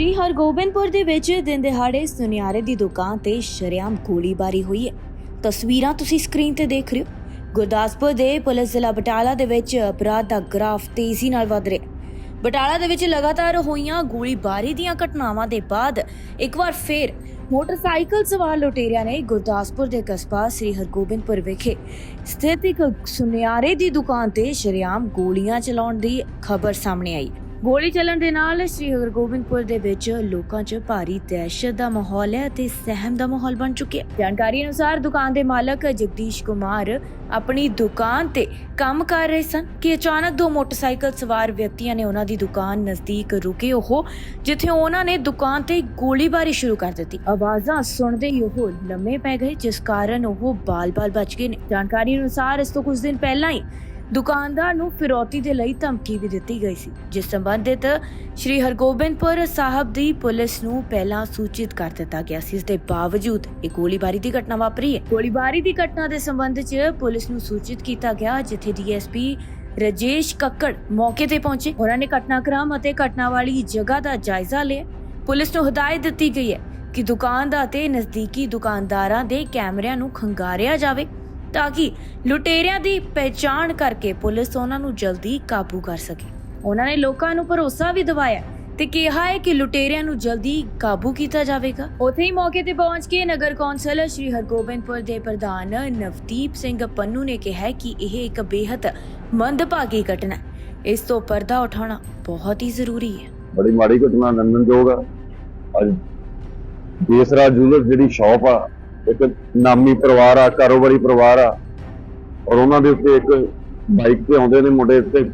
ਸ੍ਰੀ ਹਰਗੋਬਿੰਦਪੁਰ ਦੇ ਵਿੱਚ ਦਿਨ ਦਿਹਾੜੇ ਸੁਨਿਆਰੇ ਦੀ ਦੁਕਾਨ ਤੇ ਸ਼ਰੇਆਮ ਗੋਲੀਬਾਰੀ ਹੋਈ ਹੈ। ਤਸਵੀਰਾਂ ਤੁਸੀਂ ਸਕਰੀਨ ਤੇ ਦੇਖ ਰਹੇ ਹੋ। ਗੁਰਦਾਸਪੁਰ ਦੇ ਪੁਲਿਸ ਜ਼ਿਲ੍ਹਾ ਬਟਾਲਾ ਦੇ ਵਿੱਚ ਅਪਰਾਧ ਦਾ ਗ੍ਰਾਫ ਤੇਜ਼ੀ ਨਾਲ ਵਧ ਰਿਹਾ ਬਟਾਲਾ ਦੇ ਵਿੱਚ ਲਗਾਤਾਰ ਹੋਈਆਂ ਗੋਲੀਬਾਰੀ ਦੀਆਂ ਘਟਨਾਵਾਂ ਦੇ ਬਾਅਦ ਇੱਕ ਵਾਰ ਫੇਰ ਮੋਟਰਸਾਈਕਲ ਸਵਾਰ ਲੁਟੇਰਿਆਂ ਨੇ ਗੁਰਦਾਸਪੁਰ ਦੇ ਕਸਬਾ ਸ੍ਰੀ ਹਰਗੋਬਿੰਦਪੁਰ ਵਿਖੇ ਸਥਿਤ ਇੱਕ ਸੁਨਿਆਰੇ ਦੀ ਦੁਕਾਨ ਤੇ ਸ਼ਰੇਆਮ ਗੋਲੀਆਂ ਚਲਾਉਣ ਦੀ ਖਬਰ ਸਾਹਮਣੇ ਆਈ। ਗੋਲੀ ਚੱਲਣ ਦੇ ਨਾਲ ਸ੍ਰੀ ਹਰਗੋਬਿੰਦਪੁਰ ਦੇ ਵਿੱਚ ਲੋਕਾਂ 'ਚ ਭਾਰੀ ਦਹਿਸ਼ਤ ਦਾ ਮਾਹੌਲ ਹੈ ਅਤੇ ਸਹਿਮ ਦਾ ਮਾਹੌਲ ਬਣ ਚੁੱਕਿਆ ਹੈ। ਜਾਣਕਾਰੀ ਅਨੁਸਾਰ ਦੁਕਾਨ ਦੇ ਮਾਲਕ ਜਗਦੀਸ਼ ਕੁਮਾਰ ਆਪਣੀ ਦੁਕਾਨ ਤੇ ਕੰਮ ਕਰ ਰਹੇ ਸਨ ਕਿ ਅਚਾਨਕ ਦੋ ਮੋਟਰਸਾਈਕਲ ਸਵਾਰ ਵਿਅਕਤੀਆਂ ਨੇ ਉਹਨਾਂ ਦੀ ਦੁਕਾਨ ਨਜ਼ਦੀਕ ਰੁਕੇ ਉਹ, ਜਿੱਥੇ ਉਹਨਾਂ ਨੇ ਦੁਕਾਨ ਤੇ ਗੋਲੀਬਾਰੀ ਸ਼ੁਰੂ ਕਰ ਦਿੱਤੀ। ਆਵਾਜ਼ਾਂ ਸੁਣਦੇ ਹੀ ਉਹ ਲੰਮੇ ਪੈ ਗਏ, ਜਿਸ ਕਾਰਨ ਉਹ ਬਾਲ-ਬਾਲ ਬਚ ਗਏ ਨੇ। ਜਾਣਕਾਰੀ ਅਨੁਸਾਰ ਇਸ ਤੋਂ ਕੁਝ ਦਿਨ ਪਹਿਲਾਂ ਹੀ ਦੁਕਾਨਦਾਰ ਨੂੰ ਫਿਰੌਤੀ ਦੇ ਲਈ ਧਮਕੀ ਵੀ ਦਿੱਤੀ ਗਈ ਸੀ, ਜਿਸ ਸੰਬੰਧਿਤ ਸ਼੍ਰੀ ਹਰਗੋਬਿੰਦਪੁਰ ਸਾਹਿਬ ਦੀ ਪੁਲਿਸ ਨੂੰ ਪਹਿਲਾਂ ਸੂਚਿਤ ਕਰ ਦਿੱਤਾ ਗਿਆ ਸੀ। ਇਸ ਦੇ ਬਾਵਜੂਦ ਇਹ ਗੋਲੀਬਾਰੀ ਦੀ ਘਟਨਾ ਵਾਪਰੀ ਹੈ। ਗੋਲੀਬਾਰੀ ਦੀ ਘਟਨਾ ਦੇ ਸੰਬੰਧ 'ਚ ਪੁਲਿਸ ਨੂੰ ਸੂਚਿਤ ਕੀਤਾ ਗਿਆ, ਜਿੱਥੇ ਡੀਐਸਪੀ ਰਜੇਸ਼ ਕੱਕੜ ਮੌਕੇ ਤੇ ਪਹੁੰਚੇ। ਉਹਨਾਂ ਨੇ ਘਟਨਾਕ੍ਰਮ ਅਤੇ ਘਟਨਾ ਵਾਲੀ ਜਗ੍ਹਾ ਦਾ ਜਾਇਜ਼ਾ ਲਿਆ। ਪੁਲਿਸ ਨੂੰ ਹਦਾਇਤ ਦਿੱਤੀ ਗਈ ਹੈ ਕਿ ਦੁਕਾਨਦਾਰ ਤੇ ਨਜ਼ਦੀਕੀ ਦੁਕਾਨਦਾਰਾਂ ਦੇ ਕੈਮਰਿਆਂ ਨੂੰ ਖੰਗਾਰਿਆ ਜਾਵੇ। ਤਾਂ ਕਿ ਲੁਟੇਰਿਆਂ ਦੀ ਪਹਿਚਾਣ ਕਰਕੇ ਪੁਲਿਸ ਉਹਨਾਂ ਨੂੰ ਜਲਦੀ ਕਾਬੂ ਕਰ ਸਕੇ। ਉਹਨਾਂ ਨੇ ਲੋਕਾਂ ਨੂੰ ਭਰੋਸਾ ਵੀ ਦਿਵਾਇਆ ਤੇ ਕਿਹਾ ਹੈ ਕਿ ਲੁਟੇਰਿਆਂ ਨੂੰ ਜਲਦੀ ਕਾਬੂ ਕੀਤਾ ਜਾਵੇਗਾ। ਉੱਥੇ ਹੀ ਮੌਕੇ ਤੇ ਪਹੁੰਚ ਕੇ ਨਗਰ ਕੌਂਸਲ ਸ਼੍ਰੀ ਹਰਗੋਬਿੰਦਪੁਰ ਦੇ ਪ੍ਰਧਾਨ ਨਵਦੀਪ ਸਿੰਘ ਪੰਨੂ ਨੇ ਕਿਹਾ ਕਿ ਇਹ ਇੱਕ ਬੇਹੱਦ ਮੰਦਭਾਗੀ ਘਟਨਾ ਹੈ। ਇਸ ਤੋਂ ਪਰਦਾ ਉਠਾਉਣਾ ਬਹੁਤ ਹੀ ਜ਼ਰੂਰੀ ਹੈ। ਬੜੀ ਮਾੜੀ ਘਟਨਾ ਨਿੰਦਣਯੋਗ ਆ। ਅੱਜ ਦੇਸਰਾ ਜੂਲਰ ਜਿਹੜੀ ਸ਼ਾਪ ਆ ਇੱਕ ਨਾਮੀ ਪਰਿਵਾਰ ਆ, ਕਾਰੋਬਾਰੀ ਪਰਿਵਾਰ ਆ। ਔਰ ਉਹਨਾਂ ਦੇ ਉੱਤੇ ਇੱਕ ਬਾਈਕ ਤੇ ਆਉਂਦੇ ਨੇ, ਮੁੰਡੇ ਤੇ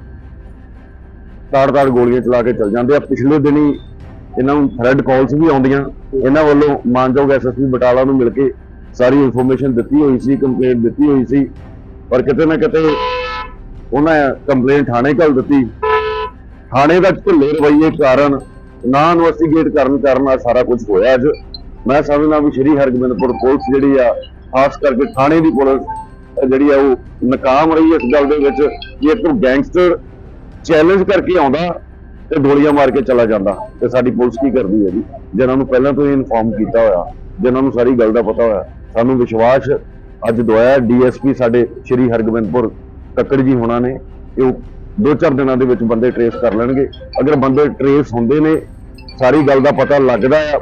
ਤਾੜ-ਤਾੜ ਗੋਲੀਆਂ ਚਲਾ ਕੇ ਚਲ ਜਾਂਦੇ ਆ। ਪਿਛਲੇ ਦਿਨੀ ਇਹਨਾਂ ਨੂੰ ਥ੍ਰੈਡ ਕਾਲਸ ਵੀ ਆਉਂਦੀਆਂ। ਇਹਨਾਂ ਵੱਲੋਂ ਮਾਨਯੋਗ ਐਸਐਸਪੀ ਬਟਾਲਾ ਨੂੰ ਮਿਲ ਕੇ ਸਾਰੀ ਇਨਫੋਰਮੇਸ਼ਨ ਦਿੱਤੀ ਹੋਈ ਸੀ ਕੰਪਲੇਂਟ ਦਿੱਤੀ ਹੋਈ ਸੀ। ਪਰ ਕਿਤੇ ਨਾ ਕਿਤੇ ਉਹਨਾਂ ਕੰਪਲੇਂਟ ਥਾਣੇ ਘੱਲ ਦਿੱਤੀ। ਥਾਣੇ ਦਾ ਢਿੱਲੇ ਰਵੱਈਏ ਕਾਰਨ ਨਾ ਇਨਵੈਸਟੀਗੇਟ ਕਰਨ ਕਾਰਨ ਆ ਸਾਰਾ ਕੁਝ ਹੋਇਆ ਅੱਜ। ਮੈਂ ਸਮਝਦਾ ਵੀ ਸ਼੍ਰੀ ਹਰਗੋਬਿੰਦਪੁਰ ਪੁਲਿਸ ਜਿਹੜੀ ਆ, ਖਾਸ ਕਰਕੇ ਥਾਣੇ ਦੀ ਪੁਲਿਸ, ਜਿਹੜੀ ਆ ਉਹ ਨਾਕਾਮ ਰਹੀ ਇਸ ਗੱਲ ਦੇ ਵਿੱਚ ਕਿ ਇੱਕ ਗੈਂਗਸਟਰ ਚੈਲੰਜ ਕਰਕੇ ਆਉਂਦਾ ਤੇ ਗੋਲੀਆਂ ਮਾਰ ਕੇ ਚਲਾ ਜਾਂਦਾ। ਤੇ ਸਾਡੀ ਪੁਲਿਸ ਕੀ ਕਰਦੀ ਹੈ ਜੀ ਜਿਨ੍ਹਾਂ ਨੂੰ ਪਹਿਲਾਂ ਤੋਂ ਹੀ ਇਨਫੋਰਮ ਕੀਤਾ ਹੋਇਆ, ਜਿਨ੍ਹਾਂ ਨੂੰ ਸਾਰੀ ਗੱਲ ਦਾ ਪਤਾ ਹੋਇਆ, ਸਾਨੂੰ ਵਿਸ਼ਵਾਸ ਅੱਜ ਦਵਾਇਆ ਡੀਐਸਪੀ ਸਾਡੇ ਸ਼੍ਰੀ ਹਰਗੋਬਿੰਦਪੁਰ ਕੱਕੜ ਜੀ ਹੋਣਾ ਨੇ, ਕਿ ਉਹ ਦੋ ਚਾਰ ਦਿਨਾਂ ਦੇ ਵਿੱਚ ਬੰਦੇ ਟਰੇਸ ਕਰ ਲੈਣਗੇ। ਅਗਰ ਬੰਦੇ ਟਰੇਸ ਹੁੰਦੇ ਨੇ, ਸਾਰੀ ਗੱਲ ਦਾ ਪਤਾ ਲੱਗਦਾ ਆ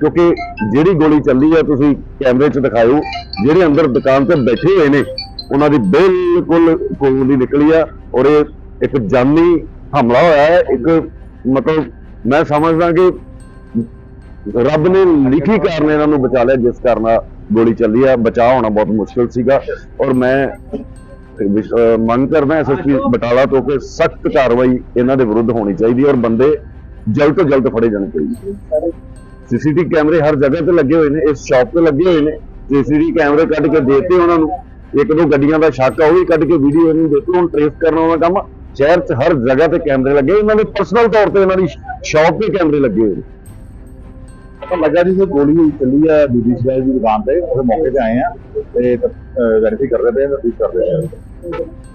ਕਿਉਂਕਿ ਜਿਹੜੀ ਗੋਲੀ ਚੱਲੀ ਆ, ਤੁਸੀਂ ਕੈਮਰੇ 'ਚ ਦਿਖਾਇਓ, ਜਿਹੜੇ ਅੰਦਰ ਦੁਕਾਨ ਤੇ ਬੈਠੇ ਹੋਏ ਨੇ, ਉਹਨਾਂ ਦੀ ਬਿਲਕੁਲ ਖੂਨ ਦੀ ਨਿਕਲੀ ਆ ਔਰ ਇਹ ਇੱਕ ਜਾਨੀ ਹਮਲਾ ਹੋਇਆ ਹੈ। ਇੱਕ ਮਤਲਬ ਮੈਂ ਸਮਝਦਾ ਕਿ ਰੱਬ ਨੇ ਲਿਖੀ ਕਾਰਨ ਇਹਨਾਂ ਨੂੰ ਬਚਾ ਲਿਆ, ਜਿਸ ਕਾਰਨ ਗੋਲੀ ਚੱਲੀ ਆ। ਬਚਾਅ ਹੋਣਾ ਬਹੁਤ ਮੁਸ਼ਕਲ ਸੀਗਾ ਔਰ ਮੈਂ ਵਿਸ਼- ਅਹ ਮੰਗ ਕਰਦਾ ਐਸਐਸਪੀ ਬਟਾਲਾ ਤੋਂ ਕਿ ਸਖਤ ਕਾਰਵਾਈ ਇਹਨਾਂ ਦੇ ਵਿਰੁੱਧ ਹੋਣੀ ਚਾਹੀਦੀ ਹੈ ਔਰ ਬੰਦੇ ਜਲਦ ਤੋਂ ਜਲਦ ਫੜੇ ਜਾਣੇ ਚਾਹੀਦੇ ਸੀਸੀਟੀਵੀ ਕੈਮਰੇ ਹਰ ਜਗ੍ਹਾ ਤੇ ਲੱਗੇ ਹੋਏ ਨੇ, ਇਸ ਸ਼ਾਪ ਤੇ ਲੱਗੇ ਹੋਏ ਨੇ। ਸੀਸੀਟੀਵੀ ਕੈਮਰੇ ਕੱਢ ਕੇ ਦੇਤੇ ਉਹਨਾਂ ਨੂੰ। ਇੱਕ ਦੋ ਗੱਡੀਆਂ ਦਾ ਸ਼ੱਕ ਆ ਉਹ ਵੀ ਕੱਢ ਕੇ ਵੀਡੀਓ ਇਹਨੂੰ ਦੇਖੋ ਹੁਣ ਟ੍ਰੇਸ ਕਰਨ ਵਾਲਾ ਕੰਮ ਸ਼ਹਿਰ 'ਚ ਹਰ ਜਗ੍ਹਾ ਤੇ ਕੈਮਰੇ ਲੱਗੇ ਇਹਨਾਂ ਦੇ ਪਰਸਨਲ ਤੌਰ ਤੇ ਇਹਨਾਂ ਦੀ ਸ਼ਾਪ ਤੇ ਕੈਮਰੇ ਲੱਗੇ ਹੋਏ ਨੇ। ਤਾਂ ਲੱਗਾ ਜੀ ਕਿ ਗੋਲੀ ਹੋਈ, ਚੱਲੀ ਆ ਬੀਬੀ ਸ਼ਾਹ ਦੀ ਦੁਕਾਨ ਤੇ ਉਹ ਮੌਕੇ ਤੇ ਆਏ ਆ ਤੇ ਵੈਰੀਫਾਈ ਕਰ ਰਹੇ ਨੇ ਤਫਤੀਸ਼ ਕਰ ਰਹੇ ਆ।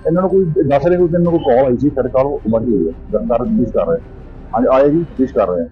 ਇਹਨਾਂ ਨੂੰ ਕੋਈ ਦੱਸ ਰਹੇ ਕੋਈ ਤੈਨੂੰ ਕੋਈ ਕਾਲ ਆਈ ਸੀ, ਸਾਡੇ ਕੋਲ ਬੜੀ ਹੋਈ ਹੈ ਦਰਦਾਰ ਤਫਤੀਸ਼ ਕਰ ਰਹੇ ਹਾਂ। ਹਾਂਜੀ, ਆਏ ਜੀ ਤਫਤੀਸ਼ ਕਰ ਰਹੇ ਆ।